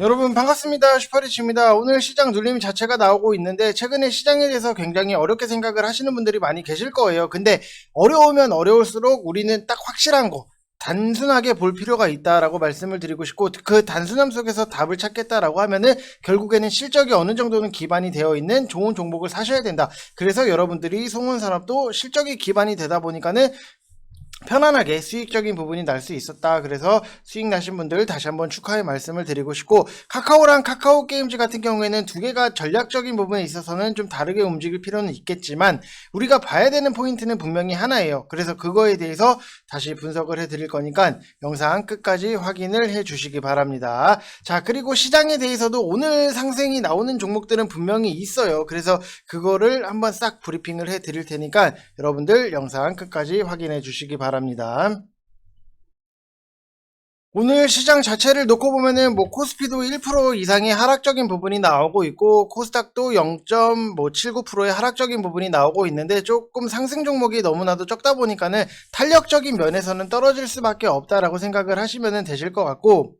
여러분 반갑습니다. 슈퍼리치입니다. 오늘 시장 눌림 자체가 나오고 있는데 최근에 시장에 대해서 굉장히 어렵게 생각을 하시는 분들이 많이 계실 거예요. 근데 어려우면 어려울수록 우리는 딱 확실한 거 단순하게 볼 필요가 있다라고 말씀을 드리고 싶고 그 단순함 속에서 답을 찾겠다라고 하면은 결국에는 실적이 어느 정도는 기반이 되어 있는 좋은 종목을 사셔야 된다. 그래서 여러분들이 송원 산업도 실적이 기반이 되다 보니까는 편안하게 수익적인 부분이 날 수 있었다. 그래서 수익 나신 분들 다시 한번 축하의 말씀을 드리고 싶고 카카오랑 카카오 게임즈 같은 경우에는 두 개가 전략적인 부분에 있어서는 좀 다르게 움직일 필요는 있겠지만 우리가 봐야 되는 포인트는 분명히 하나예요. 그래서 그거에 대해서 다시 분석을 해 드릴 거니까 영상 끝까지 확인을 해 주시기 바랍니다. 자, 그리고 시장에 대해서도 오늘 상승이 나오는 종목들은 분명히 있어요. 그래서 그거를 한번 싹 브리핑을 해 드릴 테니까 여러분들 영상 끝까지 확인해 주시기 바랍니다. 오늘 시장 자체를 놓고 보면은 뭐 코스피도 1% 이상의 하락적인 부분이 나오고 있고 코스닥도 0.79%의 하락적인 부분이 나오고 있는데 조금 상승 종목이 너무나도 적다 보니까는 탄력적인 면에서는 떨어질 수밖에 없다라고 생각을 하시면 되실 것 같고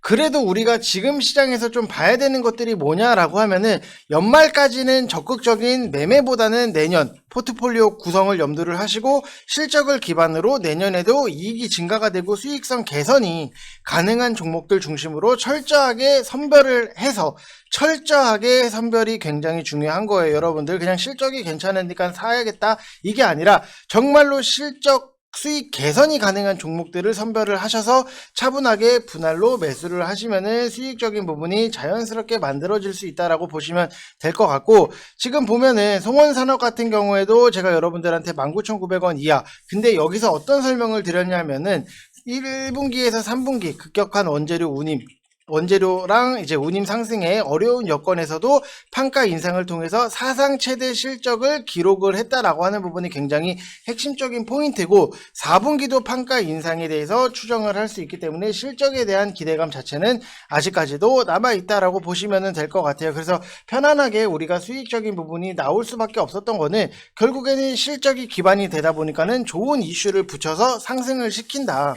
그래도 우리가 지금 시장에서 좀 봐야 되는 것들이 뭐냐라고 하면은 연말까지는 적극적인 매매보다는 내년 포트폴리오 구성을 염두를 하시고 실적을 기반으로 내년에도 이익이 증가가 되고 수익성 개선이 가능한 종목들 중심으로 철저하게 선별을 해서 철저하게 선별이 굉장히 중요한 거예요. 여러분들 그냥 실적이 괜찮으니까 사야겠다 이게 아니라 정말로 실적 수익 개선이 가능한 종목들을 선별을 하셔서 차분하게 분할로 매수를 하시면은 수익적인 부분이 자연스럽게 만들어질 수 있다라고 보시면 될 것 같고 지금 보면은 송원산업 같은 경우에도 제가 여러분들한테 19,900원 이하 근데 여기서 어떤 설명을 드렸냐면은 1분기에서 3분기 급격한 원재료 운임 원재료랑 이제 운임 상승의 어려운 여건에서도 판가 인상을 통해서 사상 최대 실적을 기록을 했다라고 하는 부분이 굉장히 핵심적인 포인트고 4분기도 판가 인상에 대해서 추정을 할 수 있기 때문에 실적에 대한 기대감 자체는 아직까지도 남아 있다라고 보시면 될 것 같아요. 그래서 편안하게 우리가 수익적인 부분이 나올 수밖에 없었던 거는 결국에는 실적이 기반이 되다 보니까는 좋은 이슈를 붙여서 상승을 시킨다.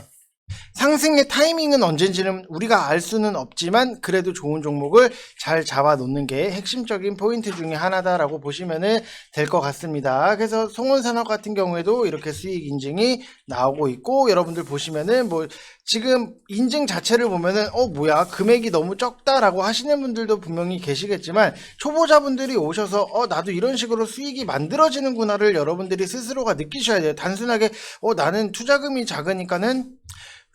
상승의 타이밍은 언젠지는 우리가 알 수는 없지만 그래도 좋은 종목을 잘 잡아 놓는 게 핵심적인 포인트 중에 하나다라고 보시면 될것 같습니다. 그래서 송원산업 같은 경우에도 이렇게 수익 인증이 나오고 있고 여러분들 보시면은 뭐 지금 인증 자체를 보면은 어 뭐야 금액이 너무 적다라고 하시는 분들도 분명히 계시겠지만 초보자분들이 오셔서 어 나도 이런 식으로 수익이 만들어지는구나를 여러분들이 스스로가 느끼셔야 돼요. 단순하게 어 나는 투자금이 작으니까는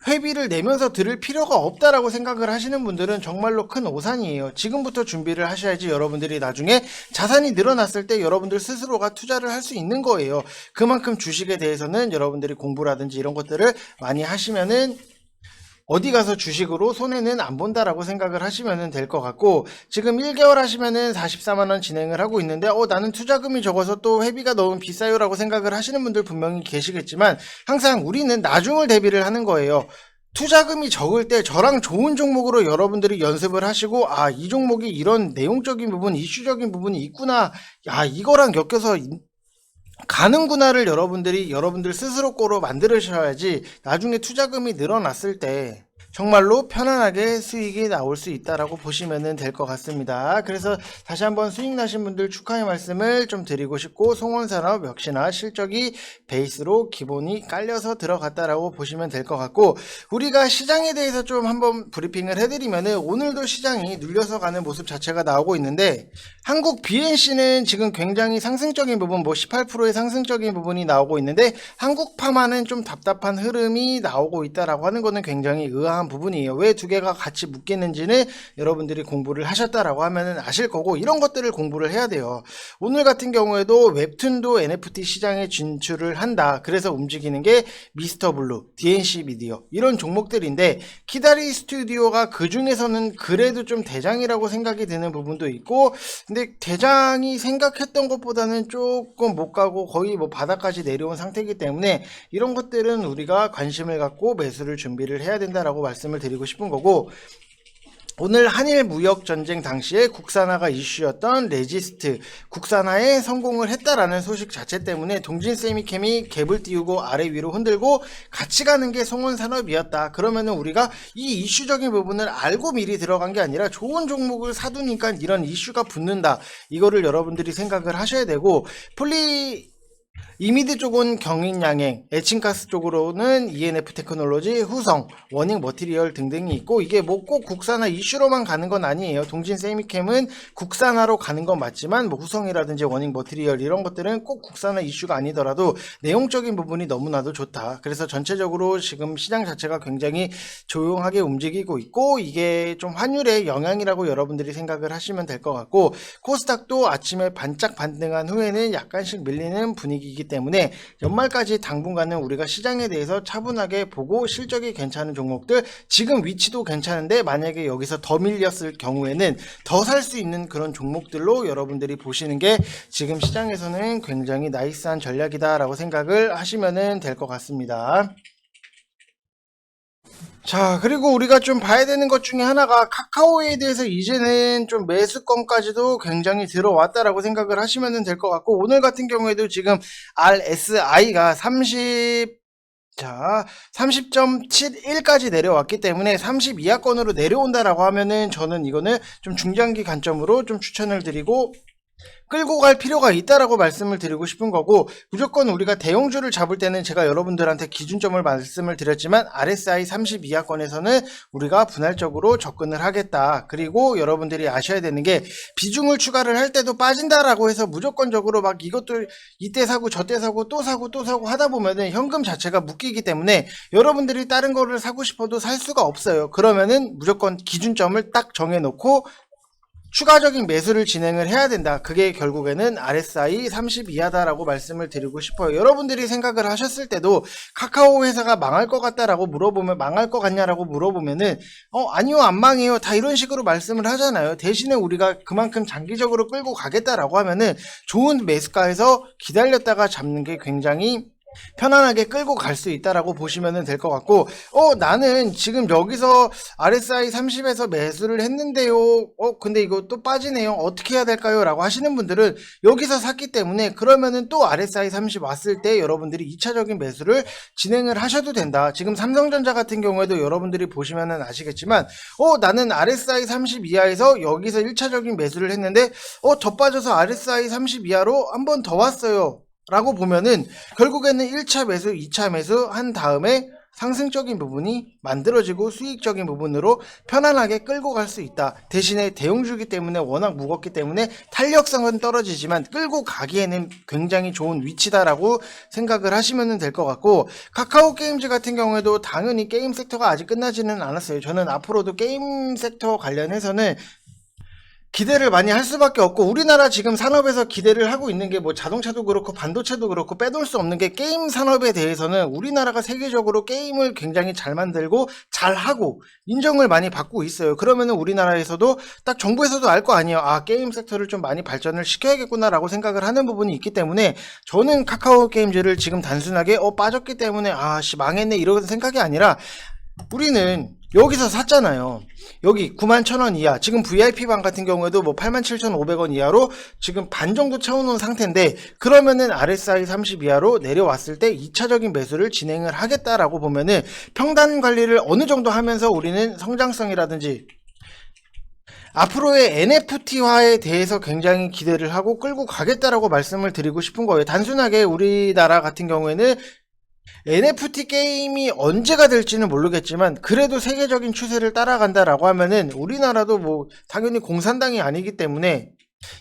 회비를 내면서 들을 필요가 없다라고 생각을 하시는 분들은 정말로 큰 오산이에요. 지금부터 준비를 하셔야지 여러분들이 나중에 자산이 늘어났을 때 여러분들 스스로가 투자를 할 수 있는 거예요. 그만큼 주식에 대해서는 여러분들이 공부라든지 이런 것들을 많이 하시면은 어디 가서 주식으로 손해는 안 본다라고 생각을 하시면 될 것 같고 지금 1개월 하시면은 44만 원 진행을 하고 있는데 어 나는 투자금이 적어서 또 회비가 너무 비싸요라고 생각을 하시는 분들 분명히 계시겠지만 항상 우리는 나중을 대비를 하는 거예요. 투자금이 적을 때 저랑 좋은 종목으로 여러분들이 연습을 하시고 아 이 종목이 이런 내용적인 부분 이슈적인 부분이 있구나 야 이거랑 엮여서 가는구나를 여러분들이 여러분들 스스로 거로 만들으셔야지 나중에 투자금이 늘어났을 때 정말로 편안하게 수익이 나올 수 있다라고 보시면 될 것 같습니다. 그래서 다시 한번 수익 나신 분들 축하의 말씀을 좀 드리고 싶고 송원산업 역시나 실적이 베이스로 기본이 깔려서 들어갔다라고 보시면 될 것 같고 우리가 시장에 대해서 좀 한번 브리핑을 해드리면 오늘도 시장이 눌려서 가는 모습 자체가 나오고 있는데 한국 BNC는 지금 굉장히 상승적인 부분 뭐 18%의 상승적인 부분이 나오고 있는데 한국파만은 좀 답답한 흐름이 나오고 있다라고 하는 거는 굉장히 의아한 부분이에요. 왜 두 개가 같이 묶이는지는 여러분들이 공부를 하셨다라고 하면은 아실 거고 이런 것들을 공부를 해야 돼요. 오늘 같은 경우에도 웹툰도 NFT 시장에 진출을 한다. 그래서 움직이는 게 미스터 블루, DNC 미디어 이런 종목들인데 키다리 스튜디오가 그 중에서는 그래도 좀 대장이라고 생각이 되는 부분도 있고 근데 대장이 생각했던 것보다는 조금 못 가고 거의 뭐 바닥까지 내려온 상태이기 때문에 이런 것들은 우리가 관심을 갖고 매수를 준비를 해야 된다라고 말씀을 드리고 싶은 거고 오늘 한일 무역 전쟁 당시에 국산화가 이슈였던 레지스트 국산화에 성공을 했다라는 소식 자체 때문에 동진 세미캠이 갭을 띄우고 아래 위로 흔들고 같이 가는 게 송원 산업이었다. 그러면은 우리가 이 이슈적인 부분을 알고 미리 들어간 게 아니라 좋은 종목을 사두니까 이런 이슈가 붙는다. 이거를 여러분들이 생각을 하셔야 되고 폴리 이미드 쪽은 경인양행, 에칭가스 쪽으로는 ENF 테크놀로지, 후성, 워닝 머티리얼 등등이 있고 이게 뭐 꼭 국산화 이슈로만 가는 건 아니에요. 동진 세미캠은 국산화로 가는 건 맞지만 뭐 후성이라든지 워닝 머티리얼 이런 것들은 꼭 국산화 이슈가 아니더라도 내용적인 부분이 너무나도 좋다. 그래서 전체적으로 지금 시장 자체가 굉장히 조용하게 움직이고 있고 이게 좀 환율의 영향이라고 여러분들이 생각을 하시면 될 것 같고 코스닥도 아침에 반짝 반등한 후에는 약간씩 밀리는 분위기이 기 때문에 연말까지 당분간은 우리가 시장에 대해서 차분하게 보고 실적이 괜찮은 종목들 지금 위치도 괜찮은데 만약에 여기서 더 밀렸을 경우에는 더 살 수 있는 그런 종목들로 여러분들이 보시는 게 지금 시장에서는 굉장히 나이스한 전략이다라고 생각을 하시면 될 것 같습니다. 자, 그리고 우리가 좀 봐야 되는 것 중에 하나가 카카오에 대해서 이제는 좀 매수권까지도 굉장히 들어왔다라고 생각을 하시면 될 것 같고, 오늘 같은 경우에도 지금 RSI가 30, 자, 30.71까지 내려왔기 때문에 30 이하권으로 내려온다라고 하면은 저는 이거는 좀 중장기 관점으로 좀 추천을 드리고, 끌고 갈 필요가 있다라고 말씀을 드리고 싶은 거고 무조건 우리가 대형주를 잡을 때는 제가 여러분들한테 기준점을 말씀을 드렸지만 RSI 30 이하권에서는 우리가 분할적으로 접근을 하겠다. 그리고 여러분들이 아셔야 되는 게 비중을 추가를 할 때도 빠진다라고 해서 무조건적으로 막 이것도 이때 사고 저때 사고 또 사고 또 사고 하다 보면은 현금 자체가 묶이기 때문에 여러분들이 다른 거를 사고 싶어도 살 수가 없어요. 그러면은 무조건 기준점을 딱 정해놓고 추가적인 매수를 진행을 해야 된다. 그게 결국에는 RSI 30 이하다라고 말씀을 드리고 싶어요. 여러분들이 생각을 하셨을 때도 카카오 회사가 망할 것 같다라고 물어보면 망할 것 같냐라고 물어보면은 어 아니요 안 망해요 다 이런 식으로 말씀을 하잖아요. 대신에 우리가 그만큼 장기적으로 끌고 가겠다라고 하면은 좋은 매수가에서 기다렸다가 잡는 게 굉장히 편안하게 끌고 갈 수 있다라고 보시면 될 것 같고, 어, 나는 지금 여기서 RSI 30에서 매수를 했는데요. 어, 근데 이거 또 빠지네요. 어떻게 해야 될까요? 라고 하시는 분들은 여기서 샀기 때문에 그러면은 또 RSI 30 왔을 때 여러분들이 2차적인 매수를 진행을 하셔도 된다. 지금 삼성전자 같은 경우에도 여러분들이 보시면은 아시겠지만, 어, 나는 RSI 30 이하에서 여기서 1차적인 매수를 했는데, 어, 더 빠져서 RSI 30 이하로 한 번 더 왔어요. 라고 보면은 결국에는 1차 매수, 2차 매수 한 다음에 상승적인 부분이 만들어지고 수익적인 부분으로 편안하게 끌고 갈 수 있다. 대신에 대용주기 때문에 워낙 무겁기 때문에 탄력성은 떨어지지만 끌고 가기에는 굉장히 좋은 위치다라고 생각을 하시면 될 것 같고 카카오 게임즈 같은 경우에도 당연히 게임 섹터가 아직 끝나지는 않았어요. 저는 앞으로도 게임 섹터 관련해서는 기대를 많이 할 수밖에 없고 우리나라 지금 산업에서 기대를 하고 있는 게 뭐 자동차도 그렇고 반도체도 그렇고 빼놓을 수 없는 게 게임 산업에 대해서는 우리나라가 세계적으로 게임을 굉장히 잘 만들고 잘 하고 인정을 많이 받고 있어요. 그러면은 우리나라에서도 딱 정부에서도 알 거 아니에요. 아 게임 섹터를 좀 많이 발전을 시켜야겠구나라고 생각을 하는 부분이 있기 때문에 저는 카카오 게임즈를 지금 단순하게 어 빠졌기 때문에 아씨 망했네 이런 생각이 아니라 우리는 여기서 샀잖아요. 여기 91,000원 이하. 지금 VIP방 같은 경우에도 뭐 87,500원 이하로 지금 반 정도 채워놓은 상태인데 그러면은 RSI 30 이하로 내려왔을 때 2차적인 매수를 진행을 하겠다라고 보면은 평단 관리를 어느 정도 하면서 우리는 성장성이라든지 앞으로의 NFT화에 대해서 굉장히 기대를 하고 끌고 가겠다라고 말씀을 드리고 싶은 거예요. 단순하게 우리나라 같은 경우에는 NFT 게임이 언제가 될지는 모르겠지만 그래도 세계적인 추세를 따라간다라고 하면은 우리나라도 뭐 당연히 공산당이 아니기 때문에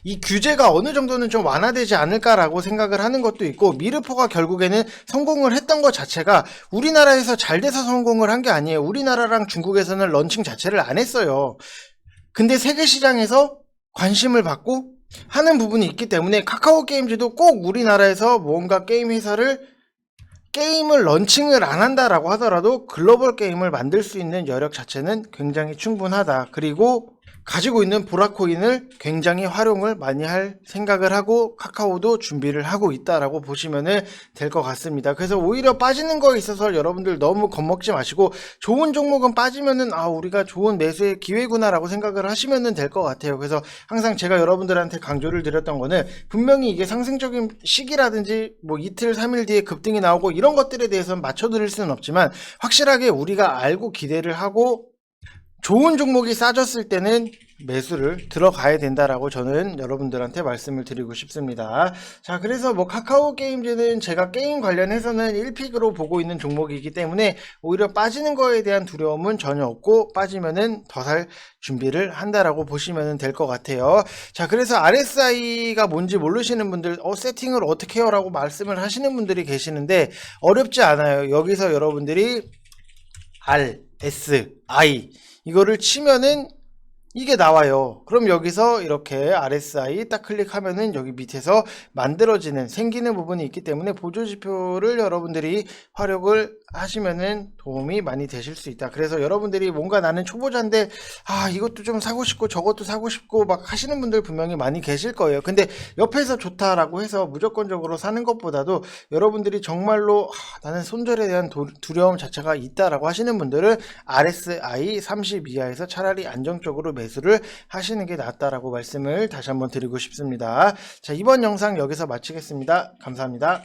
이 규제가 어느 정도는 좀 완화되지 않을까라고 생각을 하는 것도 있고 미르포가 결국에는 성공을 했던 것 자체가 우리나라에서 잘 돼서 성공을 한 게 아니에요. 우리나라랑 중국에서는 런칭 자체를 안 했어요. 근데 세계 시장에서 관심을 받고 하는 부분이 있기 때문에 카카오 게임즈도 꼭 우리나라에서 뭔가 게임 회사를 게임을 런칭을 안 한다라고 하더라도 글로벌 게임을 만들 수 있는 여력 자체는 굉장히 충분하다. 그리고 가지고 있는 보라코인을 굉장히 활용을 많이 할 생각을 하고 카카오도 준비를 하고 있다라고 보시면 될 것 같습니다. 그래서 오히려 빠지는 거에 있어서 여러분들 너무 겁먹지 마시고 좋은 종목은 빠지면은 아 우리가 좋은 매수의 기회구나라고 생각을 하시면 될 것 같아요. 그래서 항상 제가 여러분들한테 강조를 드렸던 거는 분명히 이게 상승적인 시기라든지 뭐 이틀, 3일 뒤에 급등이 나오고 이런 것들에 대해서는 맞춰 드릴 수는 없지만 확실하게 우리가 알고 기대를 하고 좋은 종목이 싸졌을 때는 매수를 들어가야 된다라고 저는 여러분들한테 말씀을 드리고 싶습니다. 자, 그래서 뭐 카카오 게임즈는 제가 게임 관련해서는 1픽으로 보고 있는 종목이기 때문에 오히려 빠지는 거에 대한 두려움은 전혀 없고 빠지면은 더 살 준비를 한다라고 보시면 될 것 같아요. 자, 그래서 RSI가 뭔지 모르시는 분들, 어, 세팅을 어떻게 해요? 라고 말씀을 하시는 분들이 계시는데 어렵지 않아요. 여기서 여러분들이 R, S, I 이거를 치면은 이게 나와요. 그럼 여기서 이렇게 RSI 딱 클릭하면은 여기 밑에서 만들어지는 생기는 부분이 있기 때문에 보조 지표를 여러분들이 활용을 하시면은 도움이 많이 되실 수 있다. 그래서 여러분들이 뭔가 나는 초보자인데 아 이것도 좀 사고 싶고 저것도 사고 싶고 막 하시는 분들 분명히 많이 계실 거예요. 근데 옆에서 좋다라고 해서 무조건적으로 사는 것보다도 여러분들이 정말로 아, 나는 손절에 대한 도- 두려움 자체가 있다라고 하시는 분들은 RSI 30 이하에서 차라리 안정적으로 매수를 하시는 게 낫다라고 말씀을 다시 한번 드리고 싶습니다. 자, 이번 영상 여기서 마치겠습니다. 감사합니다.